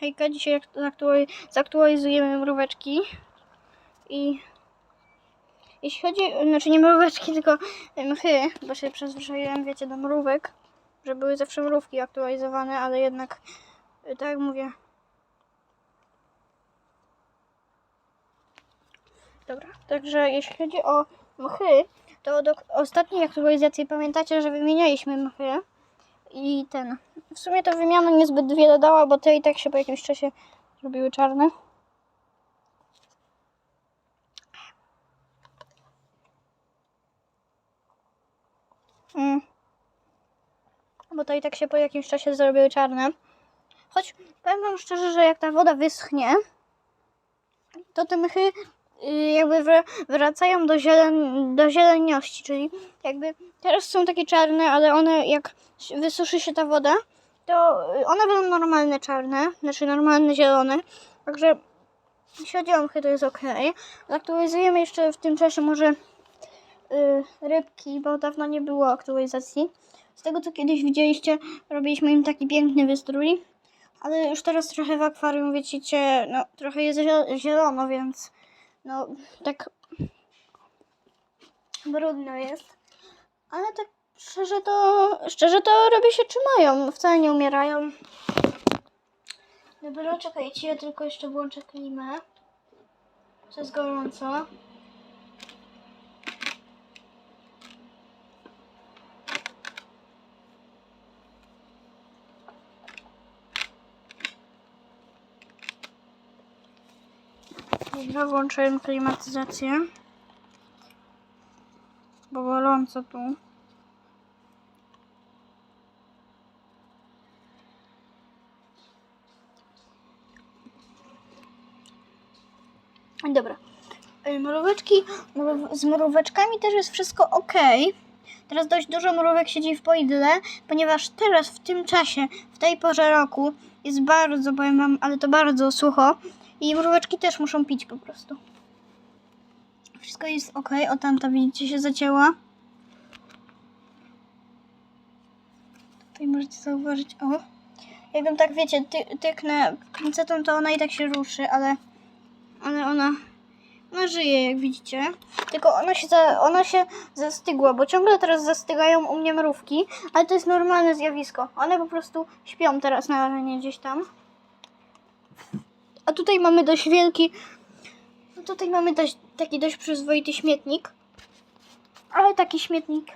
Hejka, dzisiaj ak- zaktuali- zaktualizujemy mróweczki i jeśli chodzi, znaczy nie mróweczki, tylko mchy, bo się przyzwyczaiłem, wiecie, do mrówek, że były zawsze mrówki aktualizowane, ale jednak, y, tak jak mówię, Dobra, także jeśli chodzi o mchy, to do ostatniej aktualizacji pamiętacie, że wymienialiśmy mchy i ten. W sumie to wymiana niezbyt wiele dała, bo te i tak się po jakimś czasie zrobiły czarne. Mm. Bo to i tak się po jakimś czasie zrobiły czarne. Choć powiem wam szczerze, że jak ta woda wyschnie, to te mychy jakby wr- wracają do, zielen, do zieleniości, czyli jakby teraz są takie czarne, ale one jak wysuszy się ta woda, to y, one będą normalne czarne, znaczy normalne zielone, także jeśli chodzi o to jest ok. Zaktualizujemy jeszcze w tym czasie może y, rybki, bo dawno nie było aktualizacji. Z tego co kiedyś widzieliście, robiliśmy im taki piękny wystrój, ale już teraz trochę w akwarium, wiecie, no trochę jest ziel- zielono, więc no tak brudno jest. Ale tak szczerze to, szczerze to robię się trzymają, wcale nie umierają. Dobra, czekajcie, ja tylko jeszcze włączę klimę. Co jest gorąco. Dobra, włączyłem klimatyzację. Bo gorąco tu. Dobra. Y, Mróweczki, mrów- z mróweczkami też jest wszystko ok. Teraz dość dużo mrówek siedzi w poidle, ponieważ teraz w tym czasie, w tej porze roku jest bardzo, powiem wam, ale to bardzo sucho i mróweczki też muszą pić po prostu. Wszystko jest ok. O tamta widzicie się zacięła. Tutaj możecie zauważyć, o. Jakbym tak wiecie, ty, tyknę pincetą, to ona i tak się ruszy, ale, ale ona, ona żyje, jak widzicie. Tylko ona się, za, ona się zastygła, bo ciągle teraz zastygają u mnie mrówki, ale to jest normalne zjawisko. One po prostu śpią teraz na arenie gdzieś tam. A tutaj mamy dość wielki, no tutaj mamy dość, taki dość przyzwoity śmietnik. Ale taki śmietnik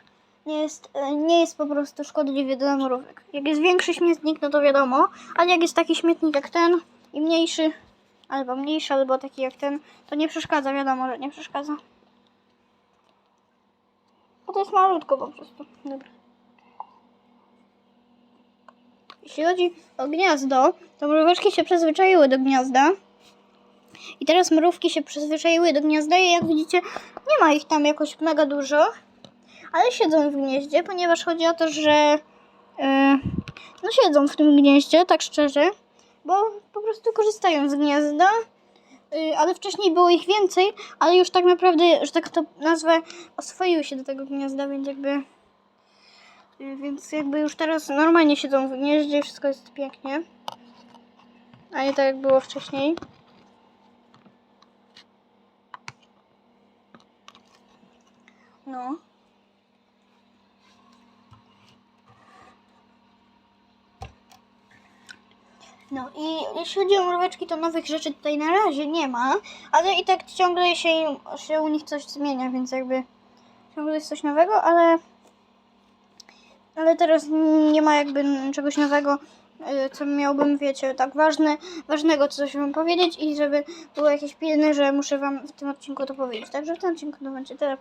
nie jest, e, nie jest po prostu szkodliwy dla mrówek. Jak jest większy śmietnik, no to wiadomo, ale jak jest taki śmietnik jak ten i mniejszy, albo mniejszy, albo taki jak ten, to nie przeszkadza, wiadomo, że nie przeszkadza. Bo to jest malutko po prostu. Dobra. Jeśli chodzi o gniazdo, to mróweczki się przyzwyczaiły do gniazda. I teraz mrówki się przyzwyczaiły do gniazda i jak widzicie, nie ma ich tam jakoś mega dużo ale siedzą w gnieździe, ponieważ chodzi o to, że e, no siedzą w tym gnieździe, tak szczerze, bo po prostu korzystają z gniazda, y, ale wcześniej było ich więcej, ale już tak naprawdę, że tak to nazwę, oswoiły się do tego gniazda, więc jakby więc jakby już teraz normalnie siedzą w gnieździe wszystko jest pięknie, a nie tak jak było wcześniej. No. No i jeśli chodzi o mróweczki, to nowych rzeczy tutaj na razie nie ma, ale i tak ciągle się, się u nich coś zmienia, więc jakby ciągle jest coś nowego, ale ale teraz nie ma jakby czegoś nowego, y, co miałbym, wiecie, tak ważne, ważnego coś wam powiedzieć i żeby było jakieś pilne, że muszę wam w tym odcinku to powiedzieć. Także w tym odcinku to będzie tyle.